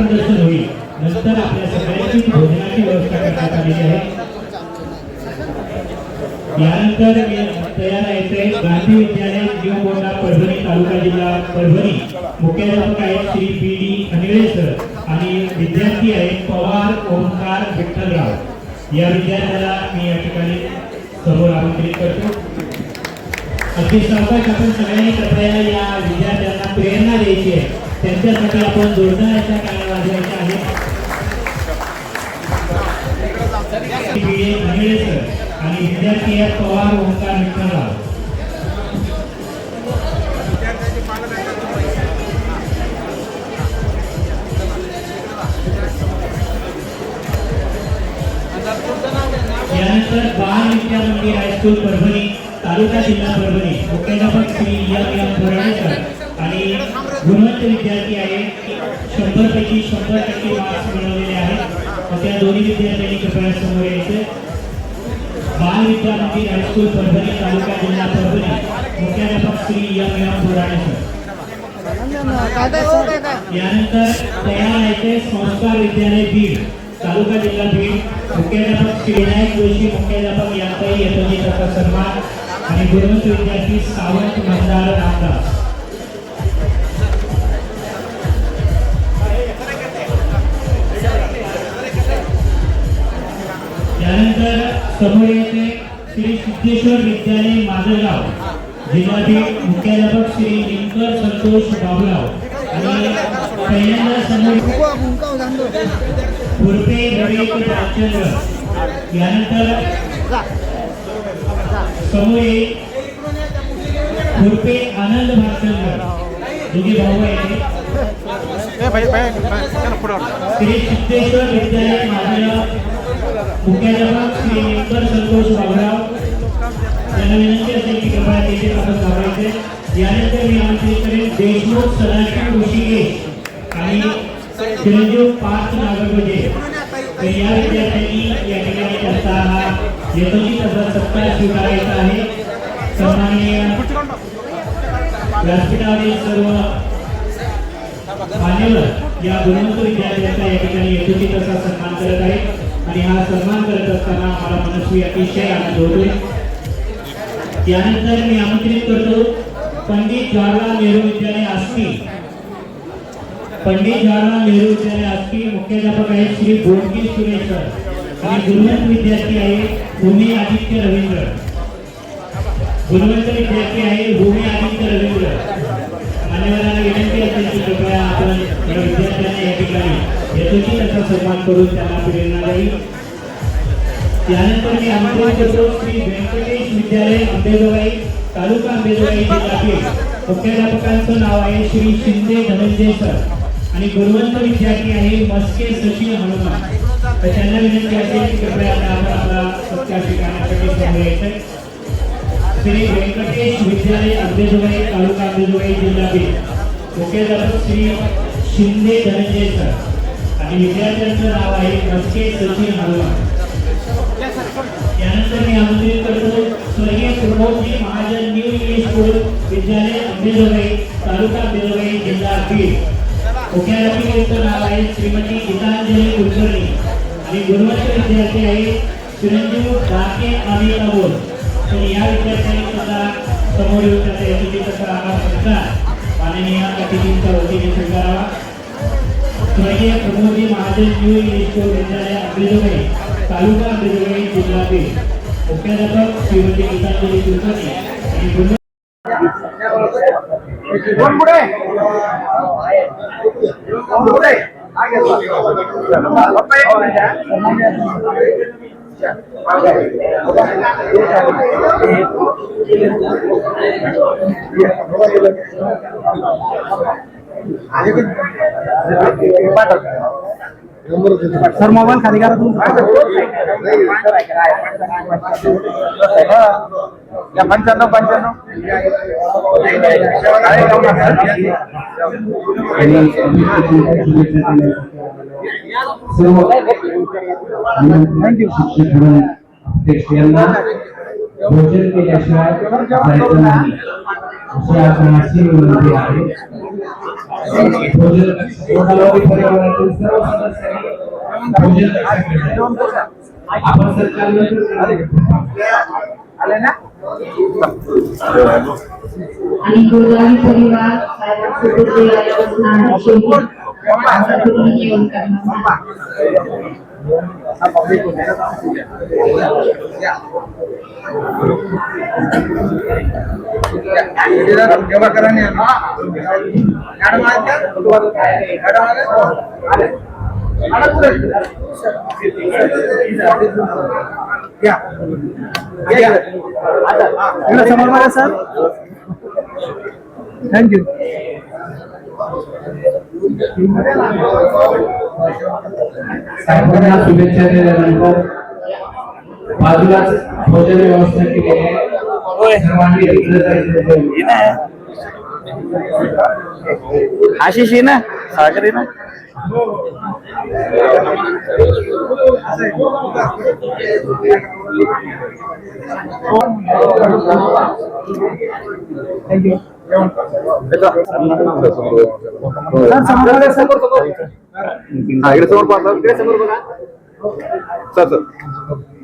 प्रदर्शन होईल. नंतर आपल्या सगळ्यांची भोजनाची व्यवस्था करण्यात आलेली आहे. यानंतर तयार आहे ते गांधी विद्यालय जीव बोर्डा परभणी तालुका जिल्हा परभणी. मुख्याध्यापक आहेत Shri P D Khanile sir आणि विद्यार्थी आहेत पवार ओंकार विठ्ठलराव. या विद्यार्थ्याला मी या ठिकाणी समोर आमंत्रित करतो. अगदी सावकाश आपण सगळ्यांनी कृपया या विद्यार्थ्यांना प्रेरणा द्यायची आहे. त्यांच्यासाठी आपण जोरदार अशा वाजवायच्या आहेत आणि विद्यार्थी पवार ओंकार विठ्ठलराव. यानंतर बाल विद्या मंदिर हायस्कूल परभणी तालुका जिल्हा परभणी. मुख्याध्यापक श्री एम एम बोराणेकर आणि गुणवंत विद्यार्थी आहेत शंभर पैकी शंभर टक्के मार्क्स मिळवलेले आहेत. त्या दोन्ही विद्यार्थ्यांनी कृपया समोर यायचे. बाल विद्या मंदिर हायस्कूल परभणी तालुका, जिल्हा परभणी. मुख्याध्यापक श्री एम एम बोराणेकर यानंतर तयार आहे ते संस्कार विद्यालय बीड, तालुका, जिल्हा बीड. मुख्याध्यापक श्री विनायक जोशी, मुख्याध्यापक यांचाही यथोचित सन्मान आणि गुणवंत विद्यार्थी सावंत मंदार रामदास. यानंतर समोर येते श्री सिद्धेश्वर विद्यालय माजलगाव. जिल्हा मुख्याध्यापक श्री लिंकर संतोष बाबुराव. आणि पहिल्यांदा समोर खुरपे रवी रामचंद्र यानंतर समोर येईल खुरपे आनंद भालचंद्र दोघे भाऊ आहेत. श्री सिद्धेश्वर विद्यालय माधवराव मुख्याध्यापक श्री संतोष बाबुराव. त्यांना विनंती असेल की कृपया तेथे आपण लावायचे यानंतर मी आमंत्रित करेन देशमुख सदाशिव आणि चिरंजीव पार्थ नागरगोजे. तर या विद्यार्थ्यांनी या ठिकाणी त्यांचा हा यथोचित असा सत्कार स्वीकारायचा आहे. सन्माननीय व्यासपीठावरील सर्व मान्यवर या गुणवंत विद्यार्थ्यांचा या ठिकाणी यथोचित असा सन्मान करत आहे आणि हा सन्मान करत असताना आम्हाला मनस्वी अतिशय आनंद होतोय. यानंतर मी आमंत्रित करतो पंडित जवाहरलाल नेहरू विद्यालय आस्ती पंडित जवाहरलाल नेहरू विद्यालय आस्ती मुख्याध्यापक आहेत श्री बोडके सुरेश सर आणि गुणवंत विद्यार्थी आहे भूमी आदित्य रवींद्र. गुणवंत विद्यार्थी आहे भूमी आदित्य रवींद्र. मान्यवरांना विनंती असेल की कृपया आपण या विद्यार्थ्यांना या ठिकाणी यथोचित असा सन्मान करून त्यांना प्रेरणा त्यानंतर मी आमंत्रित करतो श्री व्यंकटेश विद्यालय अंबेजोगाई तालुका अंबेजोगाई जिल्हा मुख्याध्यापकांचं नाव आहे श्री शिंदे धनंजय सर. आणि गुणवंत विद्यार्थी आहे मस्के सचिन हनुमान. तर त्यांना विनंती असेल की कृपया आपण आपला सत्कार स्वीकारण्यासाठी समोर श्री व्यंकटेश विद्यालय अंबेजोगाई तालुका अंबेजोगाई जिल्हा बीड मुख्याध्यापक श्री शिंदे धनंजय सर. आणि विद्यार्थ्यांचं नाव आहे मस्के सचिन हनुमान यानंतर मी आमंत्रित करतो स्वर्गीय Pramodji Mahajan new English school विद्यालय अंबेजोगाई तालुका अंबेजोगाई जिल्हा बीड मुख्याध्यापिकेचं नाव आहे श्रीमती गीतांजली कुलकर्णी. आणि गुणवंत विद्यार्थी आहे चिरंजीव डाके अनिल अबोल तर या विद्यार्थ्यांनी सुद्धा समोर येऊन त्याचा यशस्वी कसा आभार सत्कार माननीय अतिथींच्या वतीने स्वीकारावा. स्वर्गीय प्रमोदजी महाजन न्यू इंग्लिश विद्यालय अंबेजोगाई तालुका अंबेजोगाई जिल्हा बीड. मुख्याध्यापक श्रीमती गीतांजली कुलकर्णी आणि पुढे? सर मोबाईल खाली करा तुमचा पंच्याण्णव पंच्याण्णव. थँक्यू यांना भोजन केल्याशिवाय जायचं नाही अशी आपणाची विनंती आहे भोजन मोठालोकी परिवारातील सर्व सदस्यांनी भोजन कक्षाकडे जायचं. आपण सरकारला आले ना आणि गोदावरी परिवार साहेबांसोबत जेवायला बसणार शेवटी आता तुम्ही जेवण करणार जेव्हा करा नाही मॅडम आहेत का मॅडम आले मॅडम पुढे या या इकडे समोर बघा सर थँक्यू साहेबांना शुभेच्छा दिल्यानंतर बाजूलाच भोजन व्यवस्था केली आहे. सर्वांनी तिकडे जायचं आशिष ना. सागर ना. थँक्यू सर समोर बघा सर हा, इकडे समोर पाहा, सर. इकडे समोर बघा. Sir sir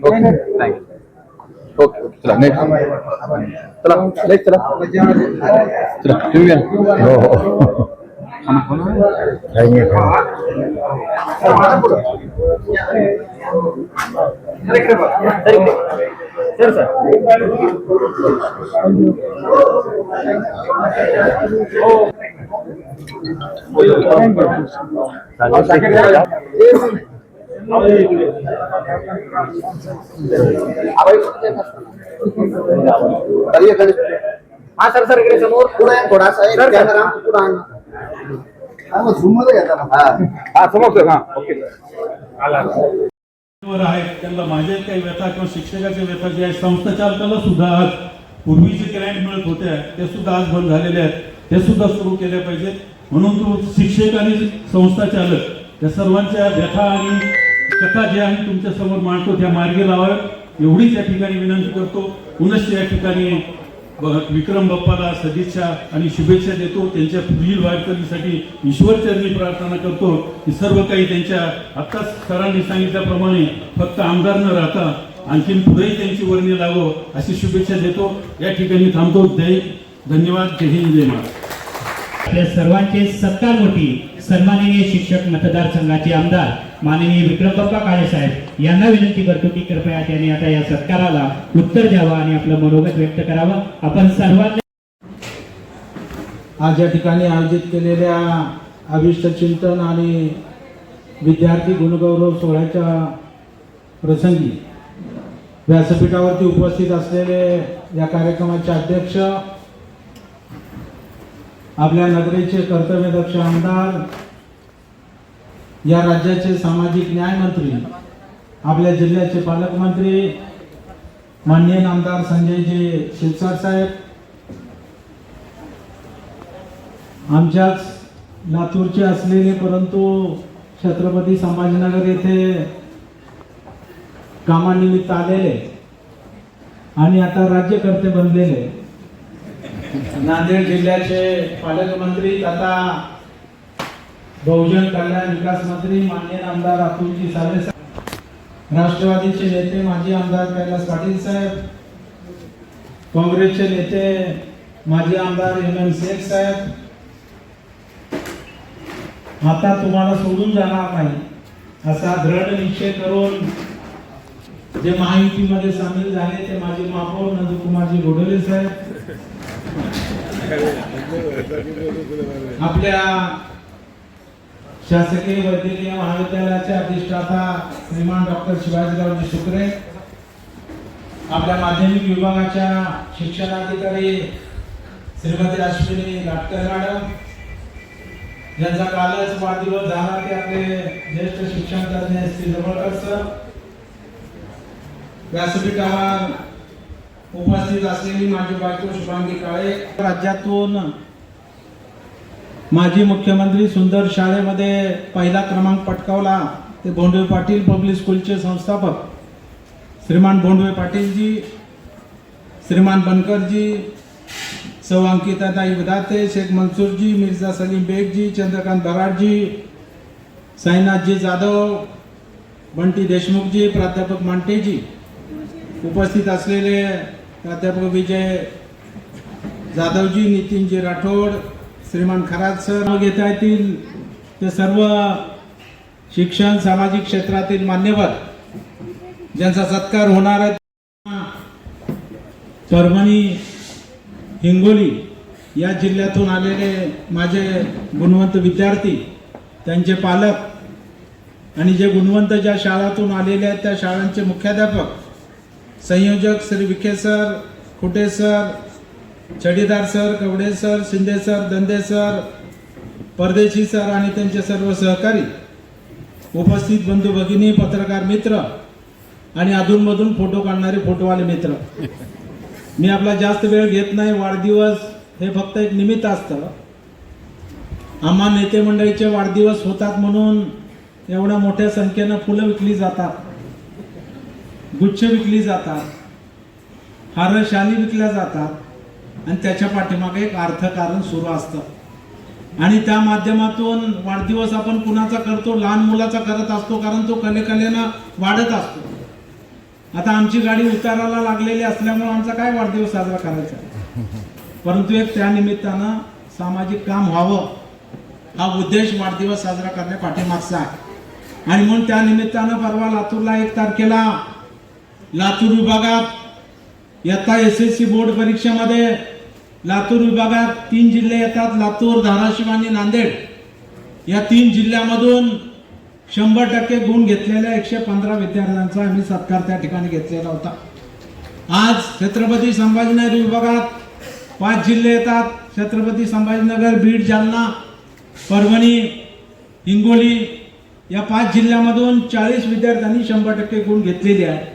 okay thank you okay okay चला नेक्स्ट चला नेक्स्ट चला चला तुम्ही या. हो हो हा सर सर इकडे समोर पुढे थोडासा कॅमेरा पुढे हा हा आहेत त्यांना माझ्या काही व्यथा किंवा शिक्षकाच्या व्यथा ज्या आहेत संस्था चालकाला सुद्धा आज पूर्वीचे ग्रँट मिळत होत्या ते सुद्धा आज बंद झालेले आहेत. ते सुद्धा सुरू केले पाहिजेत. म्हणून तो शिक्षक आणि संस्था चालक या सर्वांच्या व्यथा आणि कथा ज्या आम्ही तुमच्यासमोर मांडतो त्या मार्गी लावाव्यात. एवढीच या ठिकाणी विनंती करतो. पुनश्च या ठिकाणी विक्रम बाप्पाला सदिच्छा आणि शुभेच्छा देतो. त्यांच्या पुढील वाटचालीसाठी ईश्वरचरणी प्रार्थना करतो. की सर्व काही त्यांच्या आत्ताच सरांनी सांगितल्याप्रमाणे फक्त आमदार न राहता आणखीन पुढेही त्यांची वर्णी लावो अशी शुभेच्छा देतो. या ठिकाणी थांबतो. जय धन्यवाद. जय हिंद जय महाराष्ट्र. आपल्या सर्वांचे सत्कारमोठी सन्माननीय शिक्षक मतदारसंघाचे आमदार माननीय विक्रमबाप्पा काळे साहेब यांना विनंती करतो की कृपया त्यांनी आता या सत्काराला उत्तर द्यावा आणि आपलं मनोगत व्यक्त करावं. आपण सर्वांनी आज या ठिकाणी आयोजित केलेल्या अभिष्ट चिंतन आणि विद्यार्थी गुणगौरव सोहळ्याच्या प्रसंगी व्यासपीठावरती उपस्थित असलेले या कार्यक्रमाचे अध्यक्ष आपल्या नगरीचे कर्तव्यदक्ष आमदार या राज्याचे सामाजिक न्याय मंत्री आपल्या जिल्ह्याचे पालकमंत्री माननीय आमदार संजयजी शिरसाट साहेब आमच्याच लातूरचे असलेले परंतु छत्रपती संभाजीनगर येथे कामानिमित्त आलेले आणि आता राज्यकर्ते बनलेले. नांदेड जिल्ह्याचे पालकमंत्री तथा बहुजन कल्याण विकास मंत्री माननीय आमदार अतुलजी सावे साहेब राष्ट्रवादीचे नेते माजी आमदार कैलास पाटील साहेब काँग्रेसचे नेते माजी आमदार एम एम शेख साहेब. आता तुम्हाला सोडून जाणार नाही असा दृढ निश्चय करून जे माहितीमध्ये सामील झाले ते माझे महापौर नंदकुमारजी गोडले साहेब. आपल्या शासकीय वैद्यकीय महाविद्यालयाचे अधिष्ठाता श्रीमान डॉक्टर शिवाजीरावजी शुक्रे आपल्या माध्यमिक विभागाच्या शिक्षणाधिकारी श्रीमती अश्विनी लाटकर मॅडम यांचा कालच वाढदिवस झाला ते आपले ज्येष्ठ शिक्षण तज्ञ श्री जवळकर सर. व्यासपीठावर उपस्थित असलेली माझी बायको शुभांगी काळे. राज्यातून माजी मुख्यमंत्री सुंदर शाळेमध्ये पहिला क्रमांक पटकावला. ते भोंडवे पाटील पब्लिक स्कूलचे संस्थापक. श्रीमान भोंडवे पाटीलजी श्रीमान बनकरजी सौ अंकिताताई विदाते शेख मंसूरजी मिर्झा सलीम बेगजी चंद्रकांत बराडजी साईनाथजी जाधव बंटी देशमुखजी प्राध्यापक मांटेजी उपस्थित असलेले प्राध्यापक विजय जाधवजी नितीनजी राठोड श्रीमान खरात सर घेता येतील ते सर्व शिक्षण सामाजिक क्षेत्रातील मान्यवर ज्यांचा सत्कार होणार आहे. परभणी हिंगोली या जिल्ह्यातून आलेले माझे गुणवंत विद्यार्थी त्यांचे पालक आणि जे गुणवंत ज्या शाळातून आलेले आहेत त्या शाळांचे मुख्याध्यापक संयोजक Shri Vikhe sir Khute sir Chhadidar sir Kawade sir Shinde sir Dande sir Pardeshi sir आणि त्यांचे सर्व सहकारी उपस्थित बंधू भगिनी पत्रकार मित्र आणि अधूनमधून फोटो काढणारे फोटोवाले मित्र. मी आपला जास्त वेळ घेत नाही वाढदिवस हे फक्त एक निमित्त असतं. आम्हा नेते मंडळीचे वाढदिवस होतात म्हणून एवढ्या मोठ्या संख्येनं फुलं विकली जातात गुच्छ विकली जातात हार शाली विकल्या जातात. आणि त्याच्या पाठीमागे एक अर्थकारण सुरू असतं. आणि त्या माध्यमातून वाढदिवस आपण कुणाचा करतो लहान मुलाचा करत असतो कारण तो कलेकलेनं वाढत असतो. आता आमची गाडी उतारायला लागलेली असल्यामुळे आमचा काय वाढदिवस साजरा करायचा? परंतु एक त्या निमित्तानं सामाजिक काम व्हावं हा उद्देश वाढदिवस साजरा करण्या पाठीमागचा आहे. आणि म्हणून त्या निमित्तानं परवा लातूरला एक तारखेला लातूर विभागात इयत्ता एस एस सी बोर्ड परीक्षेमध्ये लातूर विभागात तीन जिल्हे येतात लातूर धाराशिव आणि नांदेड. या तीन जिल्ह्यामधून शंभर टक्के गुण घेतलेल्या एकशे पंधरा विद्यार्थ्यांचा आम्ही सत्कार त्या ठिकाणी घेतलेला होता. आज छत्रपती संभाजीनगर विभागात पाच जिल्हे येतात. छत्रपती संभाजीनगर बीड जालना परभणी हिंगोली या पाच जिल्ह्यामधून चाळीस विद्यार्थ्यांनी शंभर टक्के गुण घेतलेले आहेत.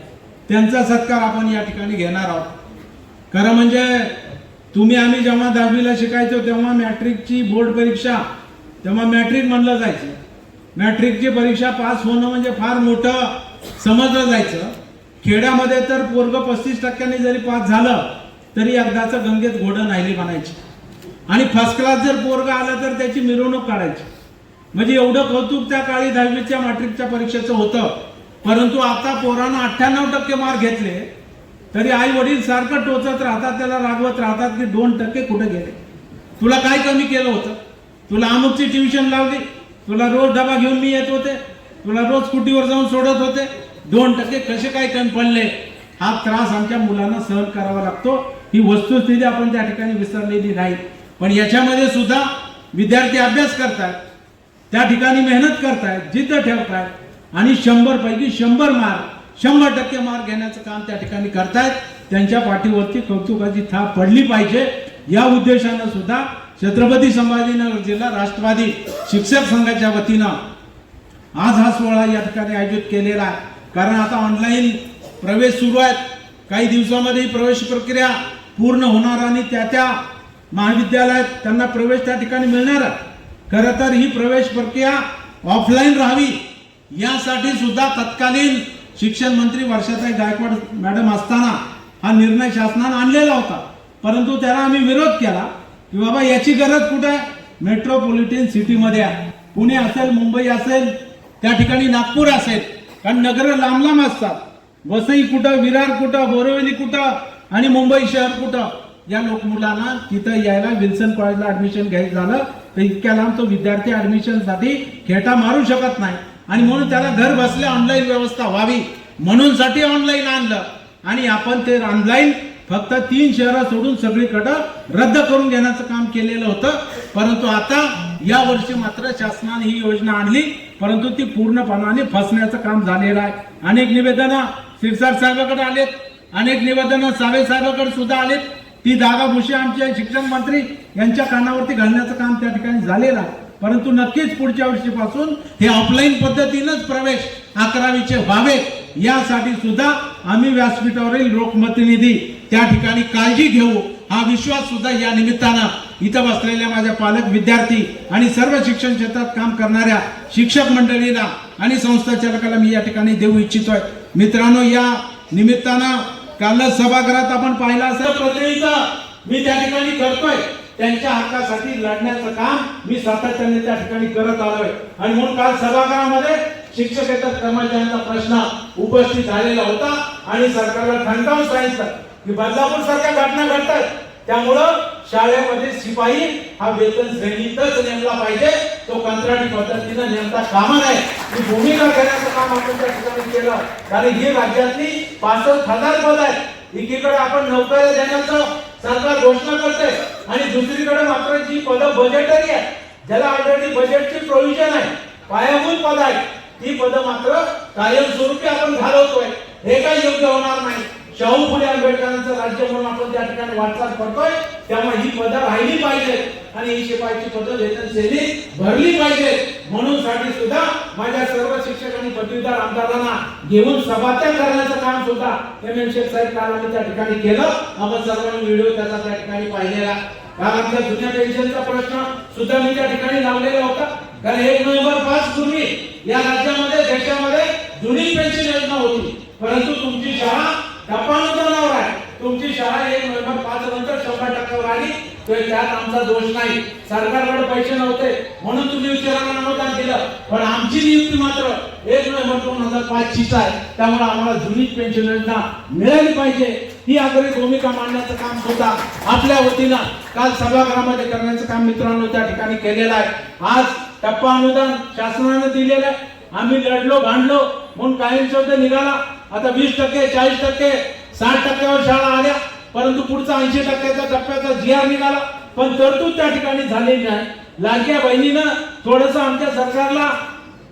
त्यांचा सत्कार आपण या ठिकाणी घेणार आहोत. खरं म्हणजे तुम्ही आम्ही जेव्हा दहावीला शिकायचो तेव्हा मॅट्रिकची बोर्ड परीक्षा तेव्हा मॅट्रिक म्हणलं जायचं. मॅट्रिकची परीक्षा पास होणं म्हणजे फार मोठं समजलं जायचं. खेड्यामध्ये तर पोरग पस्तीस टक्क्यांनी जरी पास झालं तरी एकदाचं गंगेत घोडं नाहीली म्हणायची आणि फर्स्ट क्लास जर पोरग आलं तर त्याची मिरवणूक काढायची. म्हणजे एवढं कौतुक त्या काळी दहावीच्या मॅट्रिकच्या परीक्षेचं होतं. परंतु आता पोरानं अठ्ठ्याण्णव टक्के मार्क घेतले. तरी आई वडील सारखं टोचत राहतात त्याला रागवत राहतात की दोन टक्के कुठे गेले? तुला काय कमी केलं होतं? तुला अमुकची ट्युशन लावली? तुला रोज डबा घेऊन मी येत होते? तुला रोज स्कूटीवर जाऊन सोडत होते? दोन टक्के कसे काय कमी पडले? हा त्रास आमच्या मुलांना सहन करावा लागतो. ही वस्तुस्थिती आपण त्या ठिकाणी विसरलेली नाही. पण याच्यामध्ये सुद्धा विद्यार्थी अभ्यास करतात त्या ठिकाणी मेहनत करतायत जिद्द ठेवतायत आणि शंभरपैकी शंभर मार्क शंभर टक्के मार्क घेण्याचं काम त्या ठिकाणी करतायत. त्यांच्या पाठीवरती कौतुकाची थाप पडली पाहिजे. या उद्देशानं सुद्धा छत्रपती संभाजीनगर जिल्हा राष्ट्रवादी शिक्षक संघाच्या वतीनं आज हा सोहळा या ठिकाणी आयोजित केलेला आहे. कारण आता ऑनलाईन प्रवेश सुरू आहेत. काही दिवसामध्ये प्रवेश प्रक्रिया पूर्ण होणार आणि त्या त्या महाविद्यालयात त्यांना प्रवेश त्या ठिकाणी मिळणार आहे. खरं तर ही प्रवेश प्रक्रिया ऑफलाईन राहावी. यासाठी सुद्धा तत्कालीन शिक्षण मंत्री वर्षाताई गायकवाड मॅडम असताना हा निर्णय शासनानं आणलेला होता. परंतु त्याला आम्ही विरोध केला की बाबा याची गरज कुठे आहे? मेट्रोपॉलिटन सिटीमध्ये आहे. पुणे असेल मुंबई असेल त्या ठिकाणी नागपूर असेल. कारण नगर लांब लांब असतात. वसई कुठं विरार कुठं बोरिवली कुठं आणि मुंबई शहर कुठं? या लोक मुलांना तिथं यायला विल्सन कॉलेजला ऍडमिशन घ्यायचं झालं. तर इतक्या लांब तो विद्यार्थी ऍडमिशनसाठी खेटा मारू शकत नाही. आणि म्हणून त्याला घर बसल्या ऑनलाईन व्यवस्था व्हावी. म्हणून साठी ऑनलाईन आणलं. आणि आपण ते ऑनलाईन फक्त तीन शहरं सोडून सगळीकडं रद्द करून घेण्याचं काम केलेलं होतं. परंतु आता या वर्षी मात्र शासनाने ही योजना आणली. परंतु ती पूर्णपणाने फसण्याचं काम झालेलं आहे. अनेक निवेदनं सिरसार साहेबाकडे आलेत. अनेक निवेदनं सावे साहेबाकडे सुद्धा आलेत. ती दागाभूषी आमचे शिक्षण मंत्री यांच्या कानावरती घालण्याचं काम त्या ठिकाणी झालेलं आहे. परंतु नक्कीच पुढच्या वर्षीपासून हे ऑफलाईन पद्धतीनंच प्रवेश अकरावीचे व्हावे यासाठी सुद्धा आम्ही व्यासपीठावरील लोकप्रतिनिधी त्या ठिकाणी काळजी घेऊ. हा विश्वास सुद्धा या निमित्तानं इथं बसलेल्या माझ्या पालक विद्यार्थी आणि सर्व शिक्षण क्षेत्रात काम करणाऱ्या शिक्षक मंडळीला आणि संस्था चालकाला मी या ठिकाणी देऊ इच्छितोय. मित्रांनो या निमित्तानं काल सभागृहात आपण पाहिला असेल प्रतिनिधित्व मी त्या ठिकाणी करतोय. त्यांच्या हक्कासाठी लढण्याचं काम मी सातत्याने त्या ठिकाणी करत आलोय. आणि म्हणून काल सभागृहामध्ये शिक्षकेतर कर्मचाऱ्यांचा प्रश्न उपस्थित झालेला होता. आणि सरकारला ठणकावून सांगितलं की बदलापूर सारख्या घटना घडतात. त्यामुळं शाळेमध्ये शिपाई हा वेतन श्रेणीतच नेमला पाहिजे. तो कंत्राटी पद्धतीनं नेमता कामा नये. ही भूमिका घेण्याचं काम आपण त्या ठिकाणी केलं. कारण ही राज्यातली पासष्ट हजार पद आहेत. एकीकडे आपण नोकऱ्या देण्याचं सरकार घोषणा करते आणि दुसरीकडे मात्र जी पदं बजेटरी आहे ज्याला ऑलरेडी बजेटची प्रोव्हिजन आहे पायाभूत पद आहे ती पदं मात्र कायमस्वरूपी आपण घालवतोय. हे काही योग्य होणार नाही. शाहू फुले आंबेडकरांचं राज्य म्हणून आपण त्या ठिकाणी वाटचाल करतोय. त्यामुळे ही पदं राहिली पाहिजेत. आणि ही शिपायची पदं वेतन भरली पाहिजे. म्हणून साठी सुद्धा माझ्या सर्व शिक्षक आणि पदवीधर आमदारांना घेऊन सभात्या करण्याचं काम सुद्धा एम एम शेख साहेब काल आम्ही त्या ठिकाणी केलं. आपण सर्वांनी व्हिडिओ त्याचा त्या ठिकाणी पाहिलेला. कारण आमच्या जुन्या पेन्शनचा प्रश्न सुद्धा मी त्या ठिकाणी लावलेला होता. कारण एक नोव्हेंबर पाच पूर्वी या राज्यामध्ये देशामध्ये जुनी पेन्शन योजना होती. परंतु तुमची शाळा टप्पानुदानावर आहे. तुमची शाळा एक नोव्हेंबर पाच नंतर शंभर टक्क्यावर आली. तर त्यात आमचा दोष नाही. सरकारकडे पैसे नव्हते. म्हणून तुम्ही विचारांना अनुदान दिलं. पण आमची नियुक्ती मात्र एक नोव्हेंबर दोन हजार पाचचीच आहे. त्यामुळे आम्हाला जुनी पेन्शन योजना मिळाली पाहिजे. ही आग्रही भूमिका मांडण्याचं काम सुद्धा आपल्या वतीनं काल सभागृहामध्ये करण्याचं काम मित्रांनो त्या ठिकाणी केलेलं आहे. आज टप्पा अनुदान शासनानं दिलेलं आहे. आम्ही लढलो भांडलो. म्हणून काही शब्द निघाला. आता वीस टक्के चाळीस टक्के साठ टक्क्यावर शाळा आल्या. परंतु पुढचा ऐंशी टक्क्याचा टप्प्याचा जी आर निघाला. पण तरतूद त्या ठिकाणी झालेली नाही. लाडक्या बहिणीनं थोडस आमच्या सरकारला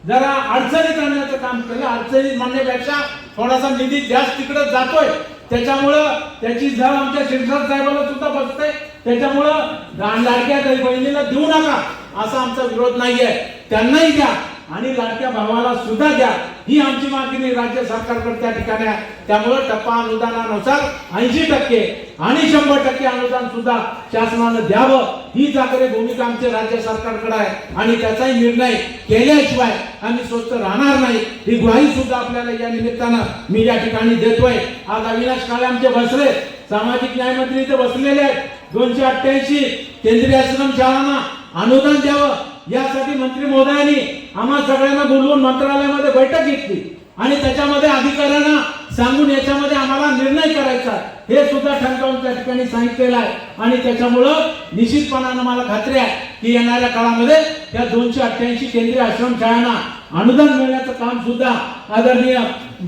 जरा अडचणीत आणण्याचं काम केलं. अडचणीत म्हणण्यापेक्षा थोडासा निधी जास्त तिकडे जातोय. त्याच्यामुळं त्याची झळ आमच्या शिरसाट साहेबाला सुद्धा बसते. त्याच्यामुळं लाडक्या बहिणीला देऊ नका. असा आमचा विरोध नाहीये. त्यांनाही द्या. आणि लाडक्या भावाला सुद्धा द्या. ही आमची मागणी राज्य सरकारकडे त्या ठिकाणी आहे. त्यामुळे टप्पा अनुदानानुसार ऐंशी टक्के आणि शंभर टक्के अनुदान सुद्धा शासनानं द्यावं. ही जागरे भूमिका आमच्या राज्य सरकारकडे आहे. आणि त्याचाही निर्णय केल्याशिवाय आम्ही स्वस्त राहणार नाही. ही ग्वाही सुद्धा आपल्याला या निमित्तानं मी या ठिकाणी देतोय. आज अविनाश काळे आमचे बसले. सामाजिक न्याय मंत्री इथे बसलेले आहेत. दोनशे अठ्ठ्याऐंशी केंद्रीय आश्रम शाळांना अनुदान द्यावं. यासाठी मंत्री महोदयांनी आम्हा सगळ्यांना बोलवून मंत्रालयामध्ये बैठक घेतली. आणि त्याच्यामध्ये अधिकाऱ्यांना सांगून याच्यामध्ये आम्हाला निर्णय करायचा हे सुद्धा ठणकावून त्या ठिकाणी सांगितलेलं आहे. आणि त्याच्यामुळं निश्चितपणानं मला खात्री आहे की येणाऱ्या काळामध्ये त्या दोनशे अठ्ठ्याऐंशी केंद्रीय आश्रम शाळांना अनुदान मिळण्याचं काम सुद्धा आदरणीय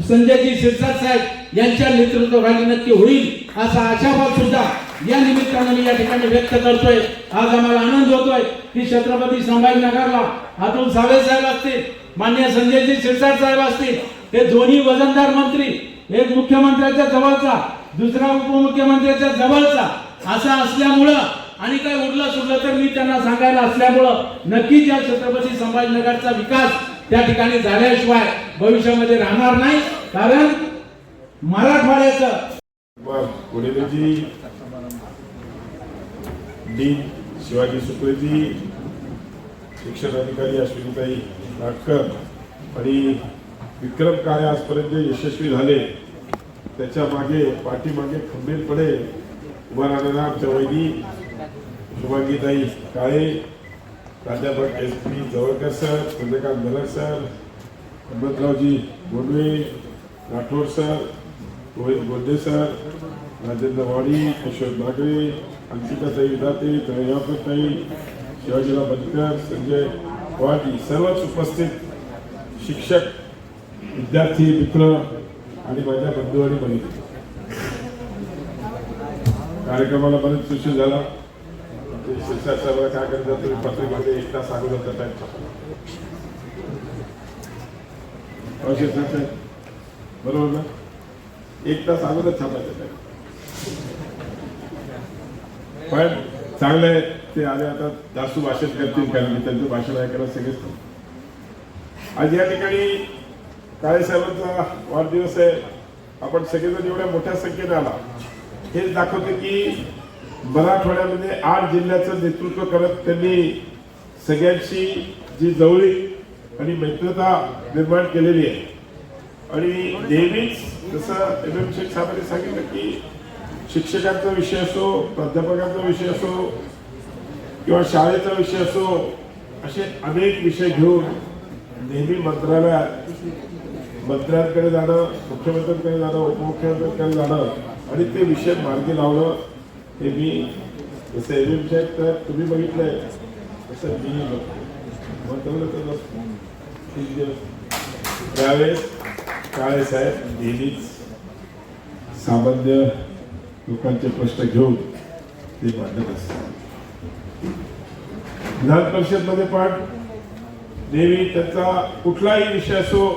संजयजी शिरसाट साहेब यांच्या नेतृत्वाखाली नक्की होईल असा आशावाद सुद्धा या निमित्तानं मी या ठिकाणी व्यक्त करतोय. आज आम्हाला आनंद होतोय. की छत्रपती संभाजीनगरला अतुल सावे साहेब असतील मान्य संजयजी शिरसाट साहेब असतील हे दोन्ही वजनदार मंत्री एक मुख्यमंत्र्याच्या जवळचा दुसरा उपमुख्यमंत्र्याच्या जवळचा असा असल्यामुळं आणि काय उरलं सुरलं तर मी त्यांना सांगायला असल्यामुळं नक्कीच या छत्रपती संभाजीनगरचा विकास त्या ठिकाणी झाल्याशिवाय भविष्यामध्ये राहणार नाही. कारण मराठवाड्याचं डी शिवाजी सुकळेजी शिक्षण अधिकारी अश्विनीताई नाटकर आणि विक्रम कार्य आजपर्यंत यशस्वी झाले त्याच्यामागे पाठीमागे खंबीरपणे उभा राहणाऱ्या आमच्या वहिनी शुभांगीताई काळे प्राध्यापक S P Jawalkar sir Chandrakant Galak sir Hanumantraoji Gondwe Rathod sir Rohit Gonde sir Rajendra Wadi Kishor Nagre अंकिताताई विधाते तळयापताई शिवाजीराव बनकर संजय वाडी सर्वच उपस्थित शिक्षक विद्यार्थी मित्र आणि माझ्या बंधू आणि बहिणी. कार्यक्रमाला बरेच उशीर झाला. शिक्षक साहेबांना काय करत जातो पत्रिकेमध्ये एक तास अगोदर टाईप छापा बरोबर ना? एक तास अगोदर थांबायचं काय पण चांगलं आहे ते आले आता जास्त भाषण करतील कारण की त्यांचं भाषण ऐकायला सगळेच आज या ठिकाणी काळे साहेबांचा वाढदिवस आहे. आपण सगळेजण एवढ्या मोठ्या संख्येने आला. हेच दाखवते की मराठवाड्यामध्ये आठ जिल्ह्याचं नेतृत्व करत त्यांनी सगळ्यांशी जी जवळीक आणि मैत्रता निर्माण केलेली आहे. आणि नेहमीच जसं एम एम शेख साहेबांनी सांगितलं की शिक्षकांचा विषय असो प्राध्यापकांचा विषय असो किंवा शाळेचा विषय असो असे अनेक विषय घेऊन नेहमी मंत्रालयात मंत्र्यांकडे जाणं मुख्यमंत्र्यांकडे जाणं उपमुख्यमंत्र्यांकडे जाणं आणि ते विषय मार्गी लावणं हे मी जसं एम एम शेख तर तुम्ही बघितलंय तसं मी बघतो त्यावेळेस काळे साहेब? नेहमीच सामान्य लोकांचे प्रश्न घेऊन ते मांडत असतात. विधान परिषदमध्ये पण नेहमी त्यांचा कुठलाही विषय असो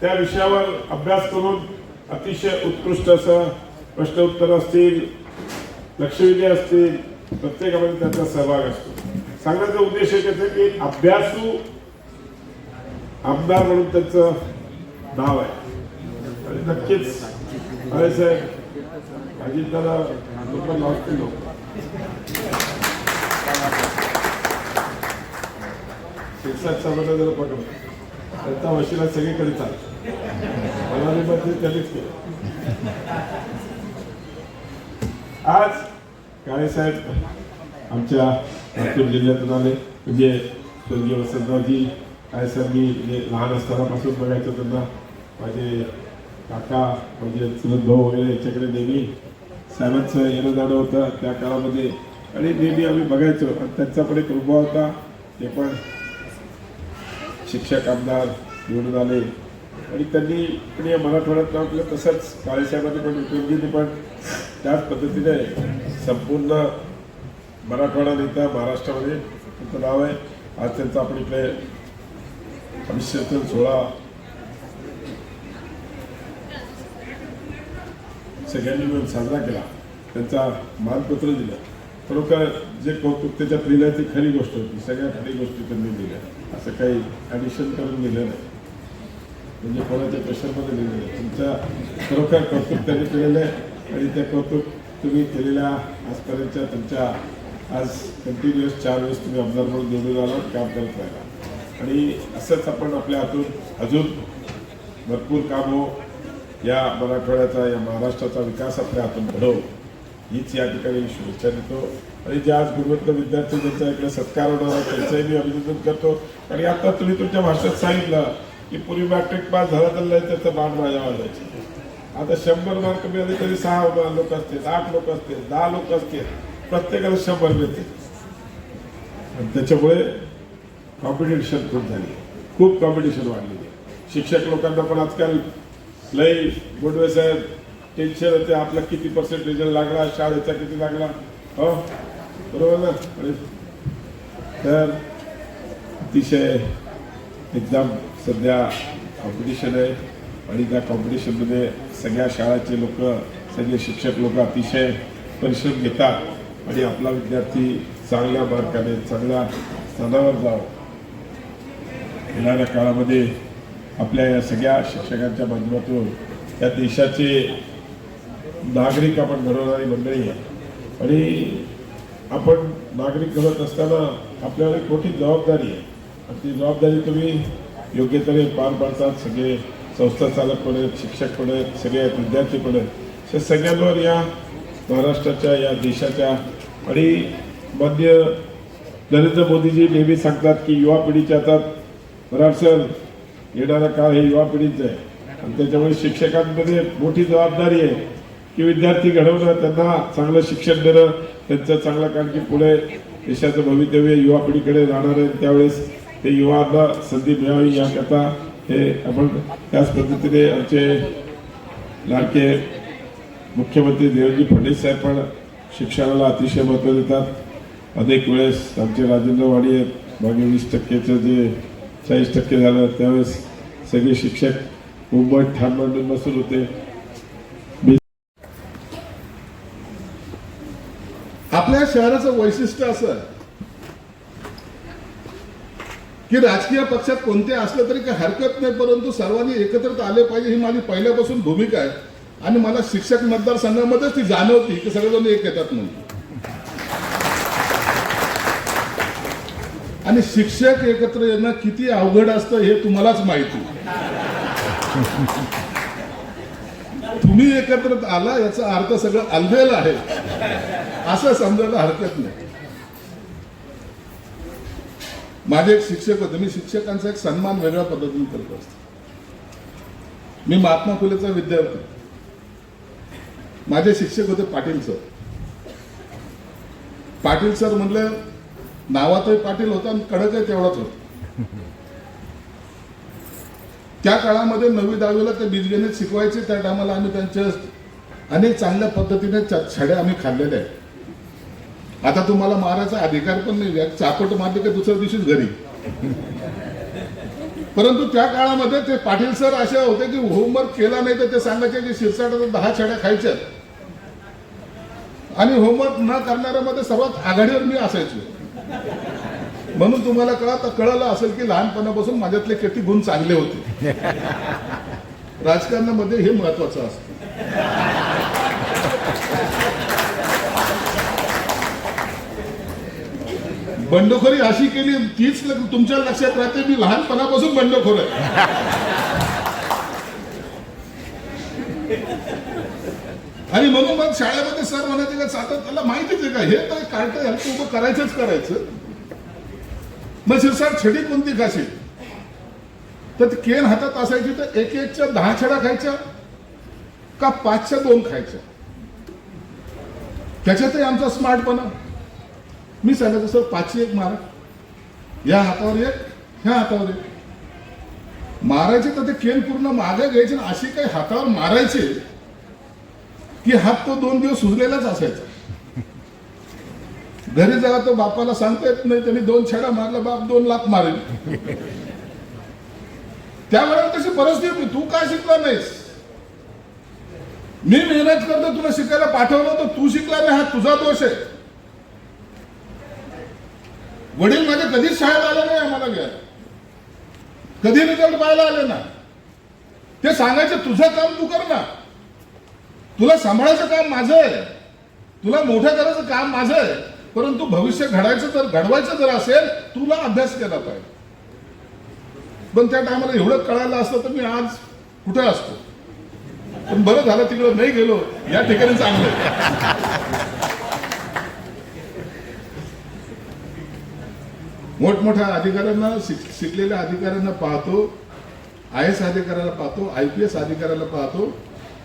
त्या विषयावर अभ्यास करून अतिशय उत्कृष्ट असं प्रश्न उत्तर असतील लक्षवेधी असतील प्रत्येकामध्ये त्यांचा सहभाग असतो. सांगण्याचा उद्देश एकच की अभ्यासू आमदार म्हणून त्यांचं नाव आहे. नक्कीच. अरे साहेब अजितदादा लोक लावतील लोक शिक्षक सभाला जर पकडलं त्यांचा वशिला सगळीकडे चालतो मला मध्ये त्यांनीच केलं. आज काळे साहेब आमच्या लातूर जिल्ह्यातून आले. म्हणजे स्वर्गीय वसंतरावजी काय काळेसाहेब मी म्हणजे लहान असतानापासून बघायचं त्यांना. माझे काका म्हणजे चुलत भाऊ वगैरे याच्याकडे नेहमी साहेबांचं येणं जाणं होतं त्या काळामध्ये. आणि नेहमी आम्ही बघायचो. आणि त्यांचा पण एक अनुभव होता. ते पण शिक्षक आमदार निवडून आले. आणि त्यांनी पण या मराठवाड्यात नाव तसंच काळेसाहेबांनी पण विक्रमजींनी पण त्याच पद्धतीने संपूर्ण मराठवाडा नेता महाराष्ट्रामध्ये त्यांचं नाव आहे. आज त्यांचा आपण इकडे अभिषेक सोहळा. सगळ्यांनी मिळून साजरा केला. त्यांचा मानपत्र दिलं. खरोखर जे कौतुक त्याच्यात लिहिलं ती खरी गोष्ट होती सगळ्या खरी गोष्टी त्यांनी दिल्या. असं काही ॲडिशन करून दिलं नाही. म्हणजे कोणाच्या प्रेशरमध्ये लिहिलं नाही. तुमच्या खरोखर कौतुक त्यांनी केलेलं आहे आणि ते कौतुक तुम्ही केलेल्या आजपर्यंतच्या तुमच्या आज कंटिन्युअस चार वेळेस तुम्ही आमदार म्हणून निवडून आलात काम करत राहिला. आणि असंच आपण आपल्या हातून अजून भरपूर कामं हो या मराठवाड्याचा या महाराष्ट्राचा विकास आपल्या हातून घडवू. हीच या ठिकाणी शुभेच्छा देतो. आणि जे आज गुणवंत विद्यार्थी ज्यांचा इकडे सत्कार होणार आहे त्यांचंही मी अभिनंदन करतो. आणि आता तुम्ही तुमच्या भाषेत सांगितलं की पूर्वी मॅट्रिक पास झाला तर त्याचं बाण माझ्या जायचे आता शंभर मार्क मिळाले तरी सहा लोक असतील आठ लोक असतील दहा लोक असतील. प्रत्येकाला शंभर मिळतील. आणि त्याच्यामुळे कॉम्पिटिशन खूप झाली. खूप कॉम्पिटिशन वाढलेली आहे. शिक्षक लोकांना पण आजकाल लई बोडवे साहेब टेन्शन होते. आपला किती पर्सेंट रिझल्ट लागला? शाळेचा किती लागला? हो? बरोबर ना? आणि तर अतिशय एकदम सध्या कॉम्पिटिशन आहे. आणि त्या कॉम्पिटिशनमध्ये सगळ्या शाळाचे लोक सगळे शिक्षक लोक अतिशय परिश्रम घेतात. आणि आपला विद्यार्थी चांगल्या मार्काने चांगल्या स्थानावर जावं. येणाऱ्या काळामध्ये आपल्या या सगळ्या शिक्षकांच्या माध्यमातून या देशाचे नागरिक आपण घडवणारी मंडळी आहे. आणि आपण नागरिक घडत असताना आपल्याला एक मोठी जबाबदारी आहे. आणि ती जबाबदारी तुम्ही योग्य तऱ्हे पार पाडतात. सगळे संस्था चालक पण आहेत शिक्षक पण आहेत सगळे आहेत विद्यार्थी पण आहेत. या सगळ्यांवर या महाराष्ट्राच्या या देशाच्या आणि मान्य नरेंद्र मोदीजी नेहमी सांगतात की युवा पिढीच्या हातात सर येणारा काळ हे युवा पिढीचं आहे. आणि त्याच्यामुळे शिक्षकांमध्ये मोठी जबाबदारी आहे की विद्यार्थी घडवणं त्यांना चांगलं शिक्षण देणं त्यांचं चांगलं कारण की पुढे देशाचं भवितव्य युवा पिढीकडे राहणार आहे. त्यावेळेस ते युवांना संधी मिळावी याकरता हे आपण त्याच पद्धतीने आमचे लाडके मुख्यमंत्री देवजी फडणवीस साहेब पण शिक्षणाला अतिशय महत्त्व देतात. अनेक वेळेस आमचे राजेंद्र वाडी आहेत. मागे वीस टक्क्याचं जे चाळीस टक्के झालं त्यावेळेस सगळे शिक्षक मुंबईत ठाण मांडून बसून होते. आपल्या शहराचं वैशिष्ट्य असं की राजकीय पक्षात कोणते असलं तरी काही हरकत नाही परंतु सर्वांनी एकत्रित आले पाहिजे ही माझी पहिल्यापासून भूमिका आहे. आणि मला शिक्षक मतदारसंघामध्येच ती जाणवती की सगळेजण एक येतात म्हणून. आणि शिक्षक एकत्र येणं किती अवघड असतं हे तुम्हालाच माहिती. तुम्ही एकत्र आला याचा अर्थ सगळं अलबेल आहे. असं समजायला हरकत नाही. माझे एक शिक्षक होते. मी शिक्षकांचा एक सन्मान वेगळ्या पद्धतीने करत असतो. मी महात्मा फुलेचा विद्यार्थी. माझे शिक्षक होते पाटील सर. पाटील सर म्हणलं नावातही पाटील होता आणि कडकही तेवढाच होता. त्या काळामध्ये नवी दहावीला ते बीजगणित शिकवायचे त्या टायमाला आम्ही त्यांच्या अनेक चांगल्या पद्धतीने छड्या आम्ही खाल्लेल्या आहेत. आता तुम्हाला मारायचा अधिकार पण नाही आहे. चाकोट मारले का दुसऱ्या दिवशीच घरी. परंतु त्या काळामध्ये ते पाटील सर असे होते की होमवर्क केला नाही तर ते सांगायचे की शिरसाटाचा दहा छड्या खायच्या आणि होमवर्क न करणाऱ्यामध्ये सर्वात आघाडीवर मी असायचो. म्हणून तुम्हाला कळत कळलं असेल की लहानपणापासून माझ्यातले किती गुण चांगले होते. राजकारणामध्ये हे महत्वाचं असतं. बंडखोरी अशी केली तीच तुमच्या लक्षात राहते मी लहानपणापासून बंडखोर आहे. आणि म्हणून मग शाळेमध्ये सर म्हणायचे का सातत त्याला माहितीच आहे का हे तर कार्ट ह्याचं उभं करायचंच करायचं. मग शिरसाट छडी कोणती खाशी तर ती केन हातात असायची तर एक एकच्या दहा छडा खायच्या का पाचच्या दोन खायच्या? त्याच्यातही आमचा स्मार्टपणा मी सांगायचं सर पाचशे एक मारा. या हातावर एक ह्या हातावर एक. मारायचे तर ते केन पूर्ण मागे घ्यायचे आणि अशी काही हातावर मारायचे की हात तो दोन दिवस सुजलेलाच असायचा. घरी जेव्हा तो बापाला सांगता येत नाही त्यांनी दोन छडा मारला बाप दोन लाख मारेल. त्यावेळेला तशी परिस्थिती होती तू काय शिकला नाहीस? मी मेहनत करतो तुला शिकायला पाठवलं तर तू शिकला नाही हा तुझा दोष आहे. वडील माझे कधीच शाळेत आले नाही आम्हाला घ्यायला. कधी रिझल्ट पाहायला आले ना. ते सांगायचं तुझं काम तू कर ना. तुला सांभाळायचं काम माझं आहे. तुला मोठं करायचं काम माझं आहे. परंतु भविष्य घडायचं जर घडवायचं जर असेल तुला अभ्यास केला पाहिजे. पण त्या टायमाला एवढं कळायला असतं तर मी आज कुठे असतो? पण बरं झालं तिकडे नाही गेलो या ठिकाणी चांगलं मोठमोठ्या अधिकाऱ्यांना शिक- शिकलेल्या अधिकाऱ्यांना पाहतो आय एस अधिकाऱ्याला पाहतो आय पी एस अधिकाऱ्याला पाहतो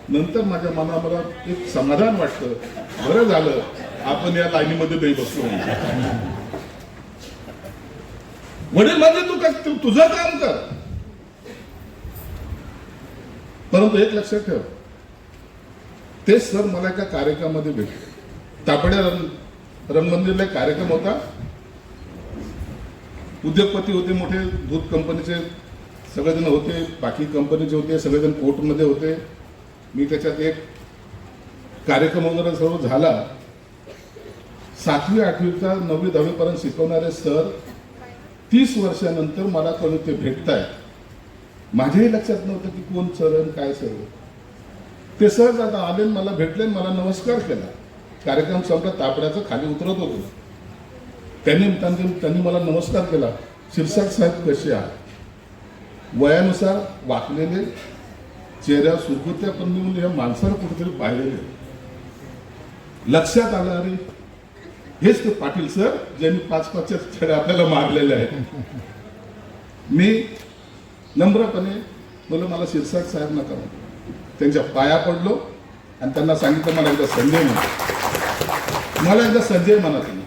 नंतर माझ्या मनामला एक समाधान वाटतं. बरं झालं आपण या लाईनीमध्ये नाही बसलो. वडील माझं म्हणजे तू काय तुझं काम कर. परंतु एक लक्षात ठेव. ते सर मला एका कार्यक्रमामध्ये भेटले. तापड्या रंग रंगमंदिरला एक कार्यक्रम होता. उद्योगपती होते मोठे दूध कंपनीचे सगळेजण होते बाकी कंपनीचे होते सगळेजण कोर्टमध्ये होते. मी त्याच्यात एक कार्यक्रम वगैरे सर्व झाला. सातवी आठवीचा नववी दहावीपर्यंत शिकवणारे सर तीस वर्षानंतर मला कळून ते भेटतायत. माझ्याही लक्षात नव्हतं की कोण सर आणि काय सर. ते सहज आता आले मला भेटले आणि मला नमस्कार केला. कार्यक्रम संपला तापड्याचं खाली उतरत होतो. त्यांनी त्यांनी त्यांनी मला नमस्कार केला. शिरसाट साहेब कसे आहात? वयानुसार वाकलेले चेहऱ्या सुरकुत्या पण मी या माणसाला कुठेतरी पाहिलेले लक्षात आलं अरे हेच ते पाटील सर ज्यांनी पाच पाचच्या छड्या आपल्याला मारलेल्या आहेत. मी नम्रपणे बोल मला शिरसाट साहेब नका त्यांच्या पाया पडलो आणि त्यांना सांगितलं मला एकदा संजय म्हणा. मला एकदा संजय म्हणा तुम्ही